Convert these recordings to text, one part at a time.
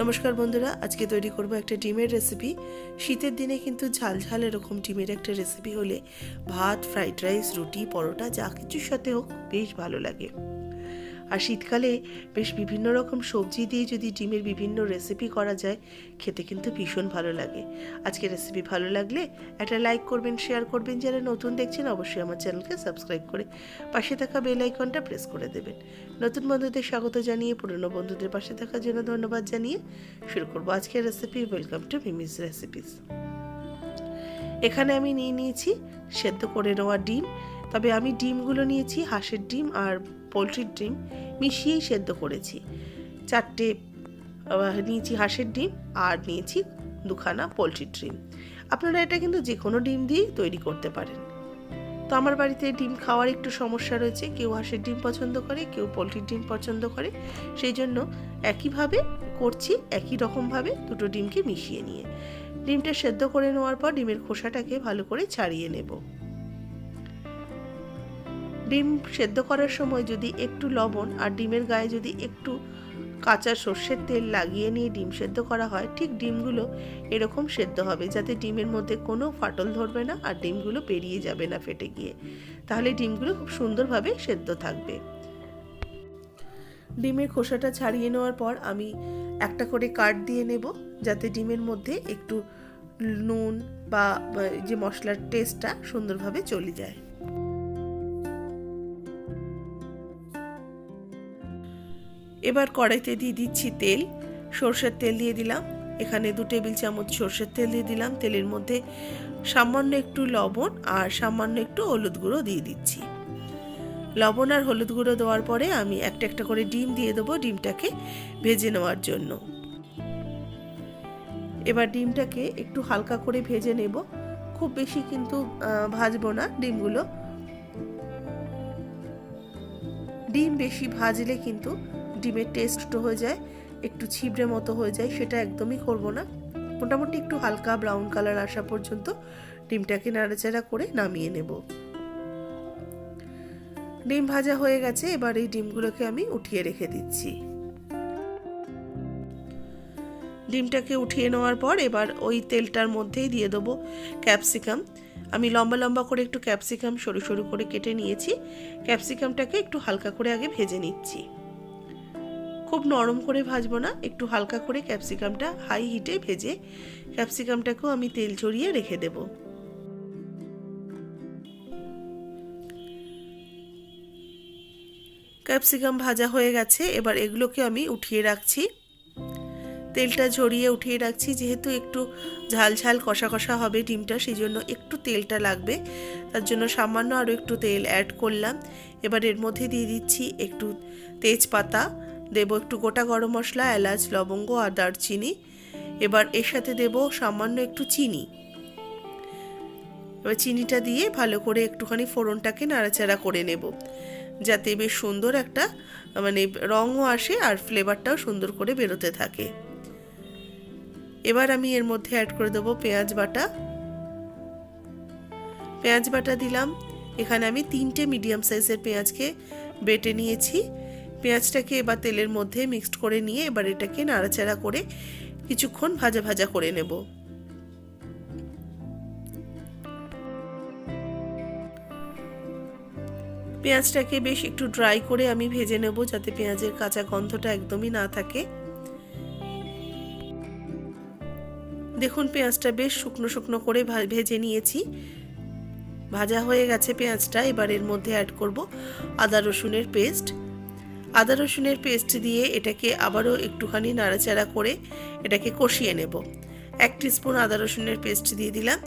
নমস্কার বন্ধুরা, আজকে তৈরি করব একটা ডিমের রেসিপি শীতের দিনে কিন্তু ঝাল ঝাল এরকম ডিমের একটা রেসিপি হলে ভাত ফ্রাইড রাইস রুটি, পরোটা, যা কিছুর সাথে হোক বেশ ভালো লাগে। আর শীতকালে বেশ বিভিন্ন রকম সবজি দিয়ে যদি ডিমের বিভিন্ন রেসিপি করা যায়, খেতে কিন্তু ভীষণ ভালো লাগে। আজকে রেসিপি ভালো লাগলে একটা লাইক করবেন শেয়ার করবেন, যারা নতুন দেখছেন অবশ্যই আমার চ্যানেলকে সাবস্ক্রাইব করে পাশে থাকা বেল আইকনটা প্রেস করে দেবেন। নতুন বন্ধুদের স্বাগত জানিয়ে, পুরনো বন্ধুদের পাশে থাকার জন্য ধন্যবাদ জানিয়ে শুরু করব আজকের recipe welcome to Mimi's recipes এখানে আমি নিয়ে নিয়েছি সেদ্ধ করে নেওয়া ডিম তবে আমি ডিমগুলো নিয়েছি, হাঁসের ডিম আর পোলট্রির ডিম মিশিয়েই সেদ্ধ করেছি। চারটে নিয়েছি হাঁসের ডিম আর নিয়েছি দুখানা পোলট্রির ডিম। আপনারা এটা কিন্তু যে কোনো ডিম দিয়েই তৈরি করতে পারেন। তো আমার বাড়িতে ডিম খাওয়ার একটু সমস্যা রয়েছে, কেউ হাঁসের ডিম পছন্দ করে, কেউ পোলট্রির ডিম পছন্দ করে। সেই জন্য একইভাবে করছি, একই রকমভাবে দুটো ডিমকে মিশিয়ে নিয়ে। ডিমটা সেদ্ধ করে নেওয়ার পর ডিমের খোসাটাকে ভালো করে ছাড়িয়ে নেব। ডিম সেদ্ধ করার সময় যদি একটু লবণ আর ডিমের গায়ে যদি একটু কাঁচা সর্ষের তেল লাগিয়ে নিয়ে ডিম সেদ্ধ করা হয়, ঠিক ডিমগুলো এরকম সেদ্ধ হবে যাতে ডিমের মধ্যে কোনো ফাটল ধরবে না আর ডিমগুলো বেরিয়ে যাবে না ফেটে গিয়ে। তাহলে ডিমগুলো খুব সুন্দরভাবে সেদ্ধ থাকবে। ডিমের খোসাটা ছাড়িয়ে নেওয়ার পর আমি একটা করে কাট দিয়ে নেব যাতে ডিমের মধ্যে একটু নুন বা বা যে মশলার টেস্টটা সুন্দরভাবে চলে যায়। এবার কড়াইতে দিয়ে দিচ্ছি তেল। সর্ষের তেল দিয়ে দিলাম। এখানে দু টেবিল চামচ সর্ষের তেল দিয়ে দিলাম। তেলের মধ্যে সামান্য একটু লবণ আর সামান্য একটু হলুদ গুঁড়ো দিয়ে দিচ্ছি। লবণ আর হলুদ গুঁড়ো দেওয়ার পরে আমি একটা একটা করে ডিম দিয়ে দেবো ডিমটাকে ভেজে নেওয়ার জন্য। এবার ডিমটাকে একটু হালকা করে ভেজে নেব। খুব বেশি কিন্তু ভাজবো না ডিমগুলো। ডিম বেশি ভাজলে কিন্তু ডিমের টেস্ট হয়ে যায়, একটু ছিবড়ে মতো হয়ে যায়, সেটা একদমই করব না। মোটামুটি একটু হালকা ব্রাউন কালার আসা পর্যন্ত ডিমটাকে নাড়াচাড়া করে নামিয়ে নেব। ডিম ভাজা হয়ে গেছে, এবার এই ডিমগুলোকে আমি উঠিয়ে রেখে দিচ্ছি। ডিমটাকে উঠিয়ে নেওয়ার পর এবার ওই তেলটার মধ্যেই দিয়ে দেবো ক্যাপসিকাম আমি লম্বা লম্বা করে একটু ক্যাপসিকাম সরু সরু করে কেটে নিয়েছি। ক্যাপসিকামটাকে একটু হালকা করে আগে ভেজে নিচ্ছি। খুব নরম করে ভাজবো না, একটু হালকা করে ক্যাপসিকামটা হাই হিটে ভেজে ক্যাপসিকামটাকেও আমি তেল ছড়িয়ে রেখে দেব। ক্যাপসিকাম ভাজা হয়ে গেছে, এবার এগুলোকে আমি উঠিয়ে রাখছি। তেলটা ঝরিয়ে উঠিয়ে রাখছি, যেহেতু একটু ঝাল ঝাল কষা কষা হবে ডিমটা সেই জন্য একটু তেলটা লাগবে। তার জন্য সামান্য আরও একটু তেল অ্যাড করলাম। এবার এর মধ্যে দিয়ে দিচ্ছি একটু তেজপাতা। দেবো একটু গোটা গরম মশলা, এলাচ, লবঙ্গ আর দারচিনি। এবার এর সাথে দেব সামান্য একটু চিনি। এবার চিনিটা দিয়ে ভালো করে একটুখানি ফোড়নটাকে নাড়াচাড়া করে নেব, যাতে বেশ সুন্দর একটা মানে রঙও আসে আর ফ্লেভারটাও সুন্দর করে বেরোতে থাকে। এবার আমি এর মধ্যে অ্যাড করে দেবো পেঁয়াজ বাটা। পেঁয়াজ বাটা দিলাম। এখানে আমি তিনটে মিডিয়াম সাইজের পেঁয়াজকে বেটে নিয়েছি। পেঁয়াজটাকে এবার তেলের মধ্যে মিক্সড করে নিয়ে এবার এটাকে নাড়াচাড়া করে কিছুক্ষণ ভাজা ভাজা করে নেব। পেঁয়াজটাকে বেশ একটু ড্রাই করে আমি ভেজে নেব যাতে পেঁয়াজের কাঁচা গন্ধটা একদমই না থাকে। দেখুন, পেঁয়াজটা বেশ শুকনো শুকনো করে ভেজে নিয়েছি। ভাজা হয়ে গেছে পেঁয়াজটা, এবার এর মধ্যে অ্যাড করব আদা রসুনের পেস্ট আদা রসুনের পেস্ট দিয়ে এটাকে আবারও একটুখানি নাড়াচাড়া করে এটাকে কষিয়ে নেব। এক স্পুন আদা রসুনের পেস্ট দিয়ে দিলাম।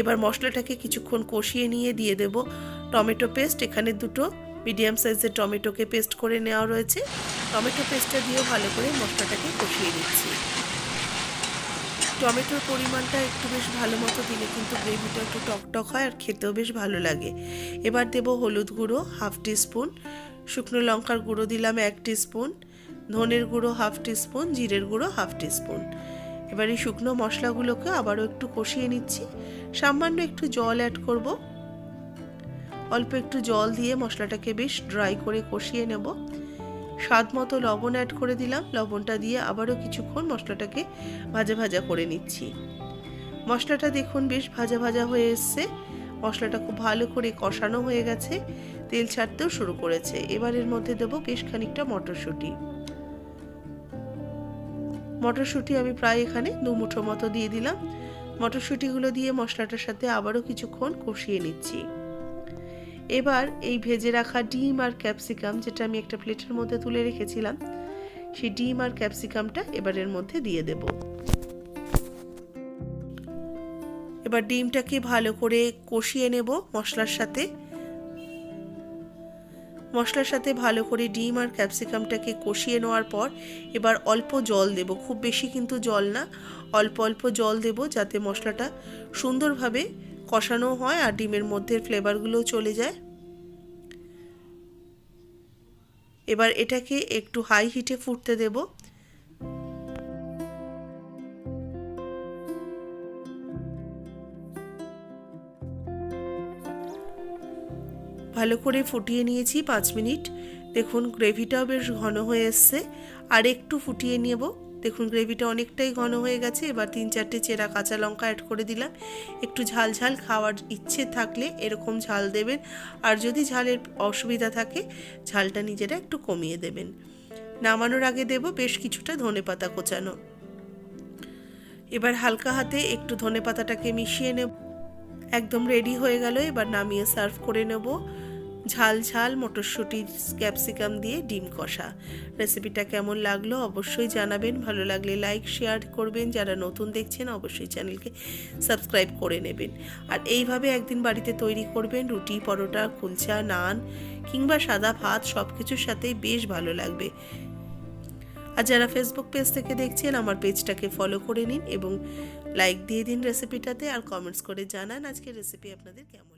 এবার মশলাটাকে কিছুক্ষণ কষিয়ে নিয়ে দিয়ে দেব। টমেটো পেস্ট, এখানে দুটো মিডিয়াম সাইজের টমেটোকে পেস্ট করে নেওয়া রয়েছে। টমেটো পেস্টটা দিয়েও ভালো করে মশলাটাকে কষিয়ে নিচ্ছি। টমেটোর পরিমাণটা একটু বেশ ভালো মতো দিলে কিন্তু গ্রেভিটা একটু টকটক হয় আর খেতেও বেশ ভালো লাগে। এবার দেব হলুদ গুঁড়ো, হাফ স্পুন শুকনো লঙ্কার গুঁড়ো দিলাম এক স্পুন ধনের গুঁড়ো হাফ স্পুন জিরের গুঁড়ো হাফ স্পুন এবার এই শুকনো মশলাগুলোকে আবারও একটু কষিয়ে নিচ্ছি। সামান্য একটু জল অ্যাড করব। অল্প একটু জল দিয়ে মশলাটাকে বেশ ড্রাই করে কষিয়ে নেব। স্বাদ মতো লবণ অ্যাড করে দিলাম। লবণটা দিয়ে আবারও কিছুক্ষণ মশলাটাকে ভাজা ভাজা করে নিচ্ছি। মশলাটা দেখুন বেশ ভাজা ভাজা হয়ে এসছে। মশলাটা খুব ভালো করে কষানো হয়ে গেছে। তেল ছাড়তেও শুরু করেছে। এবার এর মধ্যে দেবো বেশ খানিকটা মটরশুঁটি। মটরশুঁটি আমি প্রায় এখানে দু মুঠো মতো দিয়ে দিলাম। মটরশুঁটিগুলো দিয়ে মশলাটার সাথে আবারও কিছুক্ষণ কষিয়ে নিচ্ছি। এবার এই ভেজে রাখা ডিম আর ক্যাপসিকাম যেটা আমি একটা প্লেটের মধ্যে তুলে রেখেছিলাম, সেই ডিম আর ক্যাপসিকামটা এবার এর মধ্যে দিয়ে দেব। এবার ডিমটাকে ভালো করে কষিয়ে নেব মশলার সাথে। মশলার সাথে ভালো করে ডিম আর ক্যাপসিকামটাকে কষিয়ে নেওয়ার পর এবার অল্প জল দেব। খুব বেশি কিন্তু জল না, অল্প অল্প জল দেব যাতে মশলাটা সুন্দরভাবে কষানো হয় আর ডিমের মধ্যে ফ্লেভারগুলোও চলে যায়। এবার এটাকে একটু হাই হিটে ফুটতে দেব। ভালো করে ফুটিয়ে নিয়েছি পাঁচ মিনিট। দেখুন গ্রেভিটাও বেশ ঘন হয়ে এসছে। আর একটু ফুটিয়ে নেব। দেখুন গ্রেভিটা অনেকটাই ঘন হয়ে গেছে। এবার তিন চারটে চেরা কাঁচা লঙ্কা অ্যাড করে দিলাম। একটু ঝাল ঝাল খাওয়ার ইচ্ছে থাকলে এরকম ঝাল দেবেন। আর যদি ঝালের অসুবিধা থাকে, ঝালটা নিজেরা একটু কমিয়ে দেবেন। নামানোর আগে দেব বেশ কিছুটা ধনে পাতা কোচানো। এবার হালকা হাতে একটু ধনে পাতাটাকে মিশিয়ে নেব। একদম রেডি হয়ে গেল। এবার নামিয়ে সার্ভ করে নেব। ঝাল ঝাল মটরশুঁটি ক্যাপসিকাম দিয়ে ডিম কষা। রেসিপিটা কেমন লাগল অবশ্যই জানাবেন। ভালো লাগলে লাইক শেয়ার করবেন। যারা নতুন দেখছেন, অবশ্যই চ্যানেলকে সাবস্ক্রাইব করে নেবেন। আর এইভাবে একদিন বাড়িতে তৈরি করবেন রুটি, পরোটা, কুলচা, নান কিংবা সাদা ভাত সব কিছুর সাথেই বেশ ভালো লাগবে। আর যারা ফেসবুক পেজ থেকে দেখছেন, আমার পেজটাকে ফলো করে নিন এবং লাইক দিয়ে দিন রেসিপিটাতে আর কমেন্টস করে জানান আজকের রেসিপি আপনাদের কেমন